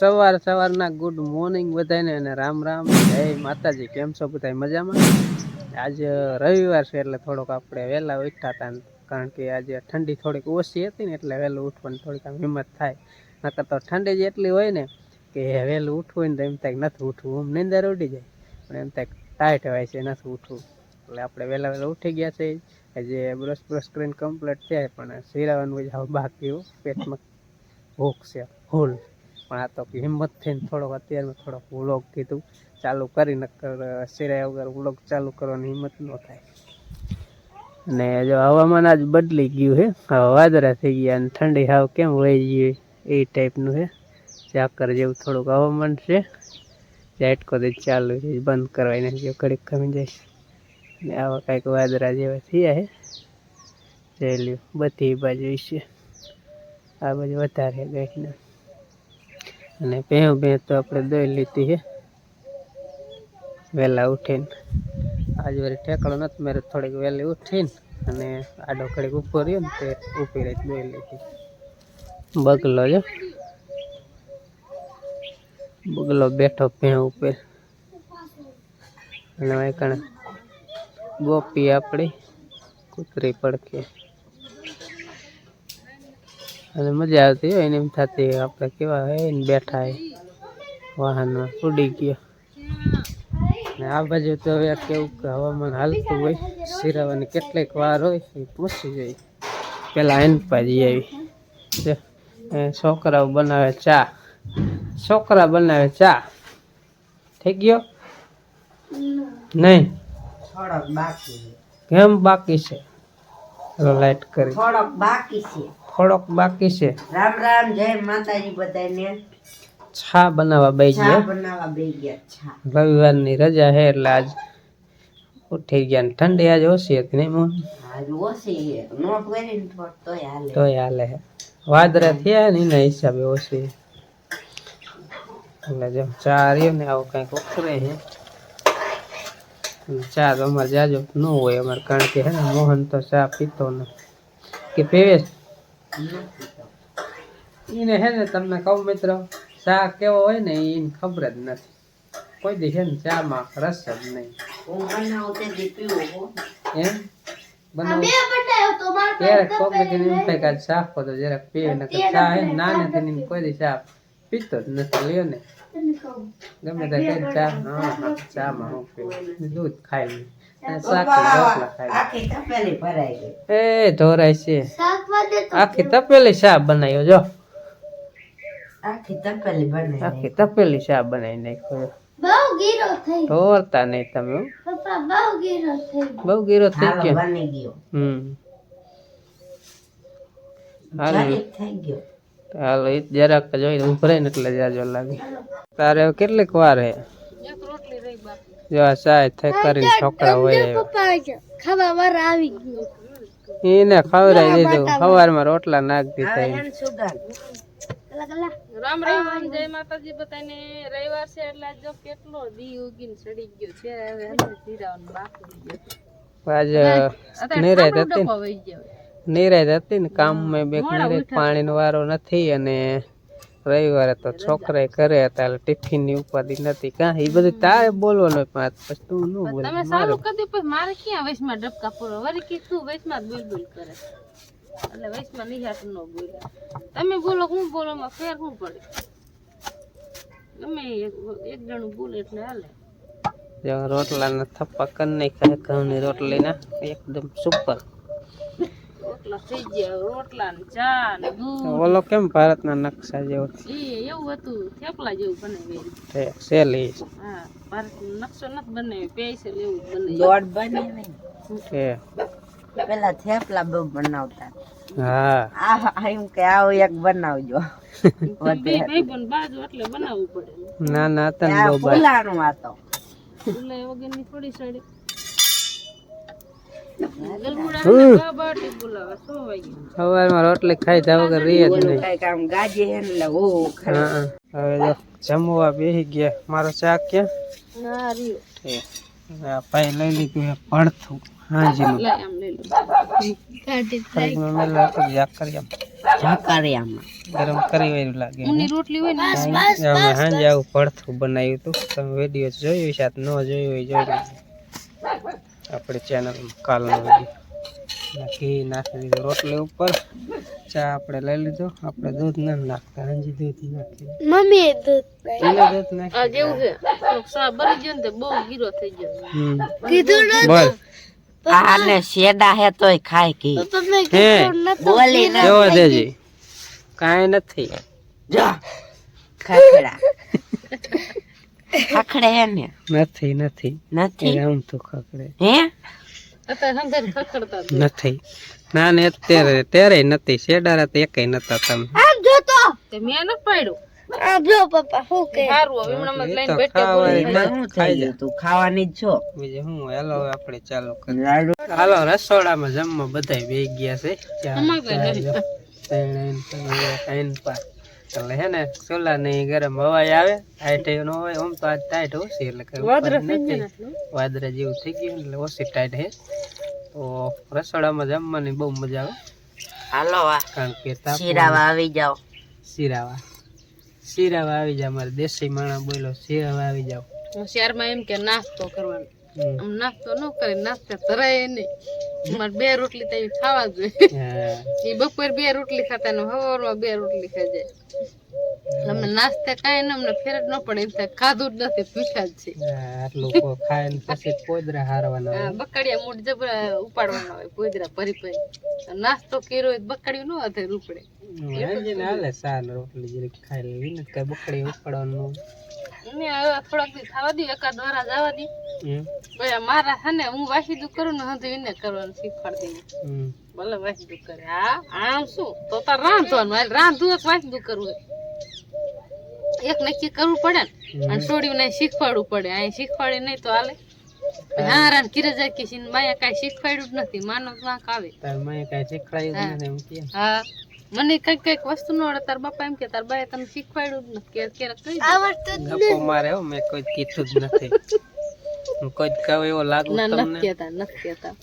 સવાર સવારના good morning બધાને અને રામ રામ. જય માતાજી. કેમ છો બધા મજામાં? આજે રવિવાર છે એટલે થોડોક આપણે વહેલા ઉઠ્યા હતા કારણ કે આજે ઠંડી થોડીક ઓછી હતી ને એટલે વહેલું ઉઠવાની થોડીક આમ હિંમત થાય. નકર તો ઠંડી જ એટલી હોય ને કે વહેલું ઉઠવું ને તો એમ થાય નથી ઉઠવું. આમ નીંદર ઉડી જાય. પણ એમ થાય ટાઈટ હોય છે, નથી ઉઠવું. એટલે આપણે વહેલા વહેલા ઉઠી ગયા છે. આજે બ્રશ બ્રશ કરીને કમ્પ્લીટ છે, પણ સિરાવાનું હવે બાકી પેટમાં ભૂખ છે. ફૂલ. પણ આ તો હિંમત થઈને થોડોક અત્યારમાં થોડોક વ્લોગ કીધું. ચાલુ કરી નક્કર સિરાય વગર વ્લોગ ચાલુ કરવાની હિંમત ન થાય. અને જો હવામાન આજ બદલી ગયું છે વાદળા થઈ ગયા અને ઠંડી હાવ કેમ વહી ગઈ એ ટાઈપનું છે ઝાકર જેવું થોડુંક હવામાન છે. ઝાટકો તો ચાલુ છે બંધ કરવાને નથી ઘડીક ખમી જાય. ને આવા કાંઈક વાદરા જેવા થયા છે જઈ લ્યો, બધી બાજુ છે આ બાજુ વધારે ગાંઠના અને ભેં ભેં તો આપણે દોઈ લીધી છે. વહેલા ઉઠીને. આજ વારે ઠેકડો નથી મારે થોડીક વહેલી ઉઠીને અને આડો ઘડીક ઉપર રહ્યો ને તે ઊભી રહી દોઈ લીધી. બગલો છે. બગલો બેઠો ભેં ઉપર. અને વાંકણ ગોપી આપણી કૂતરી પડખે. અને મજા આવતી હોય એને એમ થતી આપણે કેવા હોય ને બેઠા હોય વાહનમાં ઉડી ગયો. ને આ બાજુ તો હવે કેવું કે હવામાન હાલતું હોય. સિરાવાની કેટલીક વાર હોય એ પૂછી જાય પેલા એન પાજી આવી છોકરાઓ બનાવે ચા. છોકરા બનાવે ચા. થઈ ગયો? નહીં. કેમ બાકી છે? લાઈટ કરી. થોડોક બાકી છે. થોડોક બાકી છે. રામ રામ જય માતાજી બધાને છા બનાવવા બે ગયા? બનાવવા બે ગયા છા. રવિવારની રજા હે એટલે આજ ઉઠી ગયા ઠંડી આજ ઓછી હતી નહીં મોહન આજ ઓછી નો પહેરી તો તોય હાલે. તો હાલે વાદરા થયા ને એના હિસાબે ઓછી એટલે જો ચા રહ્યો ને આવું કંઈક ઉખરે છે ચા તો અમારે જાજો ન હોય અમારે કારણ કે હે ને મોહન તો ચા પીતો ને કે પીવે? એને હે ને તમને કહું મિત્રો ચા કેવો હોય ને એને ખબર જ નથી. કોઈ દી છે ને ચામાં રસ જ નહીં. હું હો. એમ? ક્યારેક કોક ને એમ થાય કે સાફ હતો જરાક ને ચા હે ને નાને તેને કોઈ દી ચા પીતો જ નથી લ્યો ને. ગમે તે ચા હા હા ચામાં હું પીવું. દૂધ ખાય અને શાક ને રોટલા ખાય આખી તપેલી ભરાઈ ગઈ. એ ધોરાય છે. આખી તપેલી ચા બનાવ્યો જો. આખી તપેલી બનાવી આખી તપેલી ચા બનાવી નાખ્યો. બહુ ગીરો થઈ ઢોરતા નહીં તમે પપ્પા બહુ ગીરો થઈ બહુ ગીરો થઈ ગયો. બની ગયો. હમ. હાલો. જરીક થઈ ગયો. હાલો એ જરાક જોઈને ઉભરાય ને એટલે જાજો લાગે. તારે હવે કેટલીક વાર હે? જો આ ચાય થઈ કરીને છોકરા હોય. ખાવા વાર આવી ગયો. એને ખવડાવી દીધું. સવારમાં રોટલા નાખ દીધા રામ રામ જય માતાજી. બધાને રવિવાર છે એટલે જો કેટલો દી ઉગીને ચડી ગયો છે. હવે અંદર બાકી ગયો આજે ઠાકુર હતી વહી ગયો. ને કામ હતી ને કામમાં બે નિરાત પાણીનો વારો નથી અને રવિવારે તો છોકરાએ કરે હતા એટલે ટિફિનની ઉપાધિ નથી. કાં એ બધું તારે બોલવાનું હોય, પણ આ પછી તું ન બોલ તમે ચાલુ કરી દીધું પછી મારે ક્યાં વચમાં ડબકા પૂરો? વળી કી તું વચમાં જ બોલ બોલ કરે. એટલે વચમાં નિહાત ન બોલે. તમે બોલો હું બોલો માં ફેર શું પડે? ગમે એક એક જણું બોલે એટલે હાલે. જો રોટલાના થપ્પા કરી નાખ્યા ઘઉંની રોટલીના એકદમ સુપર રોટલા થઈ ગયા રોટલા ને ચા ને દૂધ. ઓલો કેમ ભારતના નકશા જેવો એ એવું હતું થેપલા જેવું બનાવી છે સેલી હા ભારત નકશો નથી બનાવ્યો પેસલ એવું બને દોડ બને નહીં છે પેલા થેપલા બહુ બનાવતા. હા. આ એમ કે આવો એક બનાવજો. બે ભાઈ પણ બાજુ એટલે બનાવવું પડે. ના ના હતા ને આ બહુ ફૂલાણું આ તો. વગરની થોડી સાડી સવારમાં રોટલી ખાઈ તા વગર રહી જ નહીં. હવે જમવા બેસી ગયા. મારો ચા ક્યાં? ભાઈ લઈ લીધું એ યાદ કરી આમ ગરમ કરી વાળું લાગે રોટલી હોય ને? અમે આવું ભડથું બનાવ્યું હતું તમે વીડિયો જોયું છે ન જોયું હોય જોઈ આપણે ચેનલ કાલનો નાખી ઘી નાખી દીધું. રોટલી ઉપર ચા આપણે લઈ લીધો. આપણે દૂધ ના નાખતા. હજી દૂધ નાખી મમ્મી દૂધ એને દૂધ નાખી આ જેવું છે. સા બરી ગયો ને બહુ ગીરો થઈ ગયો. કીધું ને બોલ આને શેડા હે તોય ખાય કી. તો તમે હે. બોલી ના જોવા દેજી. કાંઈ નથી. જો. ખખડા. ખખડે હે ને નથી નથી નથી આમ તો ખકડે હે. નથી ના ને અત્યારે ત્યારે નથી શેડારા તો એકેય નતા તમે આમ તે મેં ન પાડ્યું જો પપ્પા હું કે સારું હવે હમણાં લઈને તો બેઠા ખાવાય બોલી ના. શું થઈ ગયું તું ખાવાની જ છો બીજું શું હાલો હવે આપણે ચાલુ કરીએ હાલો રસોડામાં જમવા બધાય બે ગયા છે અમારે ત્રણ ત્રણ. એટલે હે ને ચોલા ની ગરમ હવાઈ આવે ટાઈટ નો હોય આમ તો આજ ટાઈટ ઓછી એટલે વાદરા જેવું થઈ ગયું એટલે ઓછી ટાઈટ હે. તો રસોડામાં જમવાની બહુ મજા આવે. હાલો કારણ કે શિરાવા શીરાવા આવી જાઓ. શીરાવા. શીરાવા આવી જાવ મારે દેશી માણસ બોલો શીરાવા આવી જાવ હું શહેરમાં એમ કે નાસ્તો કરવાનો. આમ નાસ્તો ન કરે નાસ્તા ધરાય નહીં. મારે બે રોટલી તો ખાવા જોઈએ. એ બપોર બે રોટલી ખાતા ને સવારમાં બે રોટલી ખાઈ જાય. અમને નાસ્તા કાંઈ ને અમને ફેર જ ન પડે એમ થાય. ખાધું જ નથી પીઠા જ છે. આટલું ખાય ને પછી પોદરા હારવાના બકડિયા મૂળ જબરા ઉપાડવાના હોય પોદરા ભરી ભરી. નાસ્તો કર્યો હોય બકડિયું ન વધે રૂપડે. ને હાલે સાલ રોટલી જરીક ખાઈ લેવી ને કઈ બકડી ઉપાડવાનું ને હવે થોડાક દી ખાવા દઉં એકાદ વાર જવા દી હમ. મારા છે ને હું વાસીદું કરું ને હજુ એને કરવાનું શીખવાડી દઈએ. ભલે વાસીદું કરે હા આમ શું? તો તાર રાંધવાનું હાલ રાંધવું એક વાસીદું કરવું હોય. એક નક્કી કરવું પડે ને અને છોડ્યું નહીં શીખવાડવું પડે. અહીં શીખવાડે નહીં તો હાલે. હા. રાન કિરજા જાય ને માયા કાંઈ શીખવાડ્યું જ નથી માનો વાંક આવે. તાર કાંઈ શીખવાડ્યું નથી હા. મને કંઈક કંઈક વસ્તુ નો આવડે. તાર બાપા એમ કે તાર બાએ તને શીખવાડ્યું જ નથી. કે ક્યારેક કહી આવડતું જ મારે હો મેં કોઈ કીધું જ નથી. હું કોઈ કહું એવો લાગુ ના તમને? નથી કેતા નથી કેતા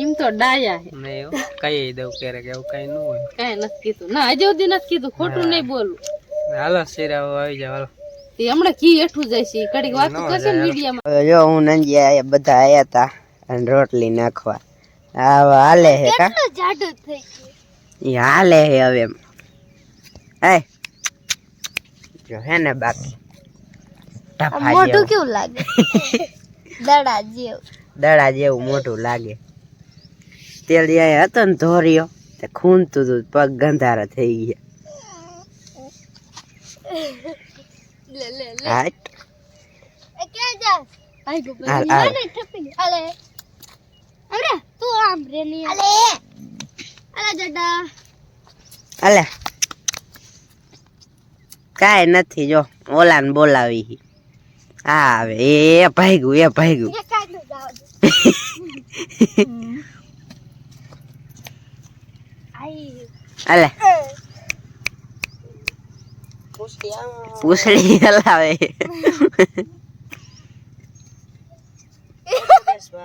એમ તો ડાયા હે. નહીં હો, કહી દઉં ક્યારેક એવું કઈ ન હોય. કઈ નથી કીધું. ના હજી સુધી નથી કીધું. ખોટું નહીં બોલું. હાલો શીરાઓ આવી જાવ હાલો. તે હમણાં કી એઠું જાય છે. ઘડીક વાતો કરશે ને મીડિયામાં. જો હું નંજી આયા બધા આયા તા અને રોટલી નાખવા. હા હાલે હે કા? કેટલું જાડું થઈ ગયું. હાલે હવે એમ એ જો હે ને બાકી જેવું કેવું લાગે દડા જેવું દડા જેવું મોટું લાગે તેલ જાય હતો ને ધોર્યો તે ખૂનતું હતું પગ ગંધારા થઈ ગયા હાટ તું આમ રે ની અલે અલે જડા અલે. કાંઈ નથી જો ઓલાને બોલાવી હી. આવે એ ભાગ્યું એ ભાગ્યું. અલે. પૂછડી હલાવે.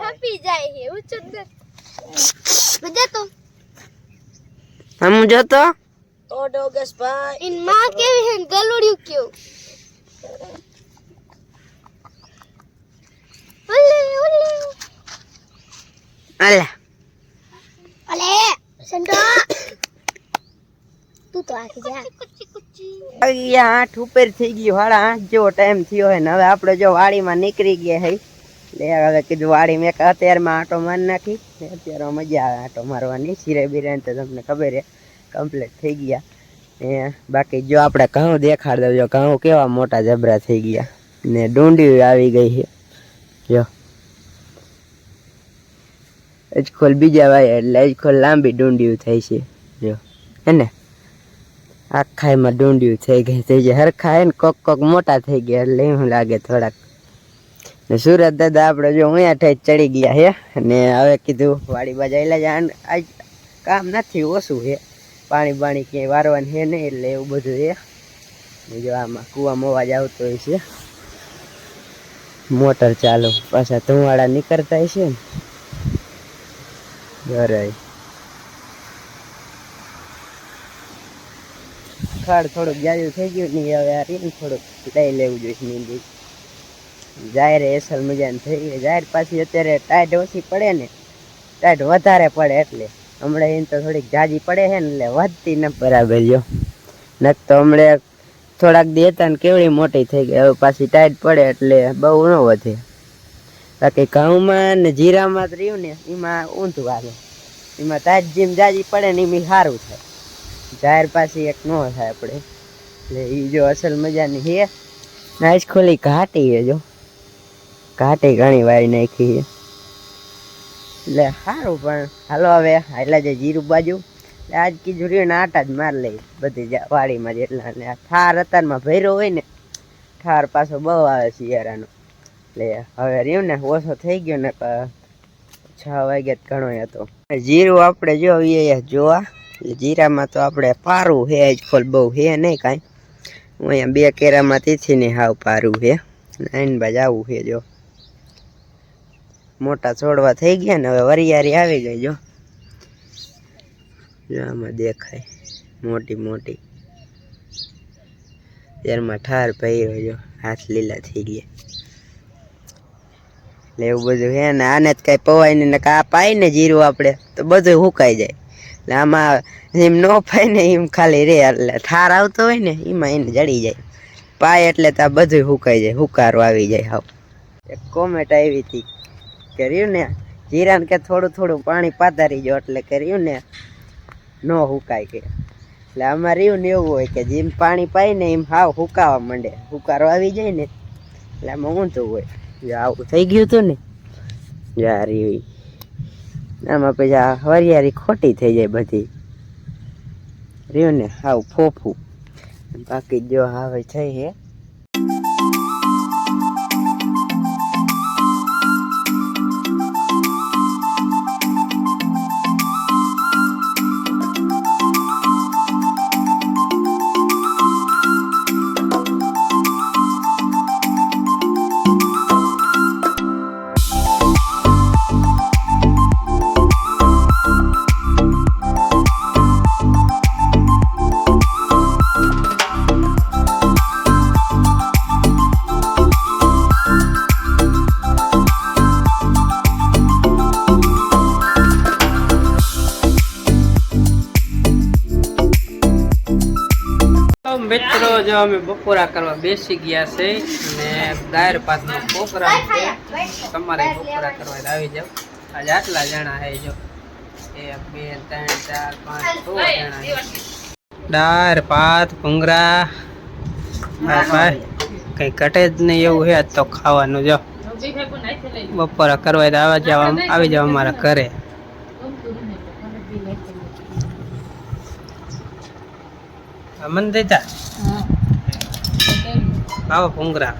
થપી જાય હે ઊંચું જ તો. હમ જોતો? ઇનમાં કેવી હે ગલુડિયું કેવું? ઓલે ઓલે અલે. અલે સંતો. તું તો આખી જા. કુચી કુચી અહીંયા આઠ ઉપર થઈ ગયું. વાળા આઠ જેવો ટાઈમ થયો હોય ને. હવે આપણે જો વાડીમાં નીકળી ગયા હઈ એટલે હવે કીધું વાડી મેં અત્યારમાં આટો મારી નાખી. અત્યારે મજા આવે આટો મારવાની. સિરાય બિરાય તો તમને ખબર છે કમ્પ્લીટ થઈ ગયા. ને બાકી જો આપણે ઘઉં દેખાડ દઉં જો ઘઉં કેવા મોટા જબરા થઈ ગયા. ને ડુંડી આવી ગઈ છે. જો. અજખોલ બીજા વાય, એટલે અજખોલ લાંબી ડુંડિયું થઈ છે. જો. હે ને? આખાઈમાં ડુંડિયું થઈ ગઈ, થઈ જાય હરખા ને કોક કોક મોટા થઈ ગયા, એટલે એવું લાગે થોડાક ને સુરત દાદા આપણે જો અહીંયા અઠાઈ ચડી ગયા હે અને હવે કીધું વાડી બાજા એટલે જ આજ કામ નથી, ઓછું છે પાણી બાણી ક્યાંય વારવાનું છે નહીં, એટલે એવું બધું છે ને જો આમાં કૂવામાં અવાજ આવતો હોય છે. મોટર ચાલુ, પાછા ધુવાડા નીકળતા હશે ને. બરાય ખાડ થોડુંક જાજુ થઈ ગયું નહીં હવે આ રીન થોડુંક લઈ લેવું જોઈએ નીંદી. જાહેર એસલ મજાની થઈ ગઈ. જાહેર પાછી અત્યારે ટાઈટ ઓછી પડે ને ટાઈટ વધારે પડે એટલે. હમણાં એને તો થોડીક જાજી પડે છે ને, એટલે વધતી ન બરાબર જો. ન તો હમણાં થોડાક દી હતા ને કેવડી મોટી થઈ ગઈ. હવે પાછી ટાઈટ પડે એટલે બહુ ન વધે. બાકી ઘઉંમાં ને જીરામાં તો રહ્યું ને, એમાં ઊંધું આવે એમાં ટાઈટ જેમ જાજી પડે ને એમ સારું થાય. જાહેર પાછી એક ન થાય આપણે. એટલે એ જો અસલ મજાની છે. નાઈસ ખોલી ઘાટી છે જો. ઘાટી ઘણી વારી નાખી એટલે સારું પણ. હાલો હવે હાલા જે જીરું બાજુ. એટલે આજ કીધું આટા જ માર લઈ. બધી વાડીમાં જેટલા આ ઠાર અત્યારમાં ભૈરો હોય ને ઠાર પાછો બહુ આવે શિયાળાનો. એટલે હવે રહ્યું ને, ઓછો થઈ ગયો ને છ વાગ્યા ઘણો હતો. જીરું આપણે જો એ જોવા જીરામાં તો આપણે પારું હે જ ખોલ બહુ હે નહીં કાંઈ. હું અહીંયા બે કેરામાં તીથી ને હાવ પારું હે નાઈન બાજ આવું છે જો. મોટા છોડવા થઈ ગયા ને હવે વરિયારી આવી ગઈ, જો. આમાં દેખાય. મોટી મોટી. ત્યારમાં ઠાર પહેર્યો જો. હાથ લીલા થઈ ગયા. એટલે એવું બધું હે ને, આને જ કાંઈ પવાય ને કાં પાય ને જીરું આપણે, તો બધું હુકાઈ જાય. એટલે આમાં એમ ન પાય ને એમ ખાલી રે, એટલે ઠાર આવતો હોય ને, એમાં એને જડી જાય. પાય એટલે તો આ બધું હુકાઈ જાય, હુકારો આવી જાય હાવ. એક કોમેન્ટ આવી હતી. કે રહ્યું ને, જીરાને કે થોડું થોડું પાણી પાતારી જો એટલે કર્યું ને, ન હુકાય કે. એટલે આમાં રહ્યું ને એવું હોય કે જેમ પાણી પાય ને એમ હાવ હુકાવા માંડે. હુકારો આવી જાય ને, એટલે આમાં ઊંધું હોય. જો આવું થઈ ગયું હતું ને જા રહ્યું આમાં પછી આ હરિયારી ખોટી થઈ જાય બધી. રહ્યું ને, હાવ ફોફું. બાકી જો હવે થઈ હે. જો અમે બપોરા કરવા બેસી ગયા છે અને દાયર પાતનો બપોરા છે. તમારે બપોરા કરવા આવી જાવ આજે આટલા જણા હે જો. એક બે ત્રણ ચાર પાંચ છ જણા ભાત ભૂંગળા ભાઈ કઈ ઘટે જ નહીં એવું હે તો ખાવાનું જો. બપોરા કરવા તો આવા જવા આવી જાવ અમારા ઘરે. મન દેતા આવો ભૂંગળા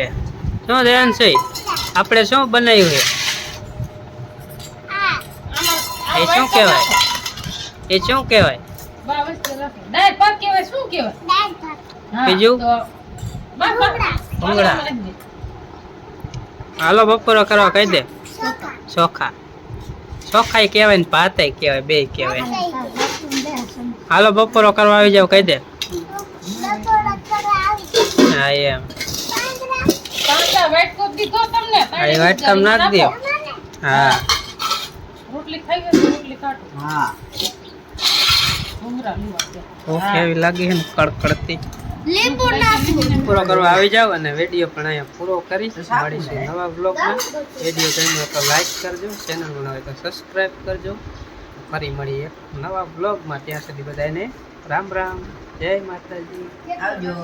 એ. શું ધ્યાન છે? આપણે શું બનાવ્યું છે? એ શું કહેવાય? એ શું કહેવાય? બીજું? ભૂંગળા. હાલો બપોરો કરવા કહી દે. ચોખા. ચોખાઈ કહેવાય ને ભાતે કહેવાય બે કહેવાય. હાલો બપોરો કરવા આવી જાવ કહી દે. હા એમ. હા એ વાટકામ નાખ. દો. હા. રોટલી ખાઈ ગઈ રોટલી કાઢો. હા. ભૂખ એવી લાગી છે ને? કડકડતી. પૂરો કરવા આવી જાવ અને વીડિયો પણ અહીંયા પૂરો કરીશ. મળીશું નવા બ્લોગમાં વીડિયો ગમ્યો તો લાઈક કરજો. ચેનલ બનાવે તો સબસ્ક્રાઈબ કરજો. ફરી મળીએ એક નવા બ્લોગમાં ત્યાં સુધી બધાને રામ રામ. જય માતાજી. આવજો.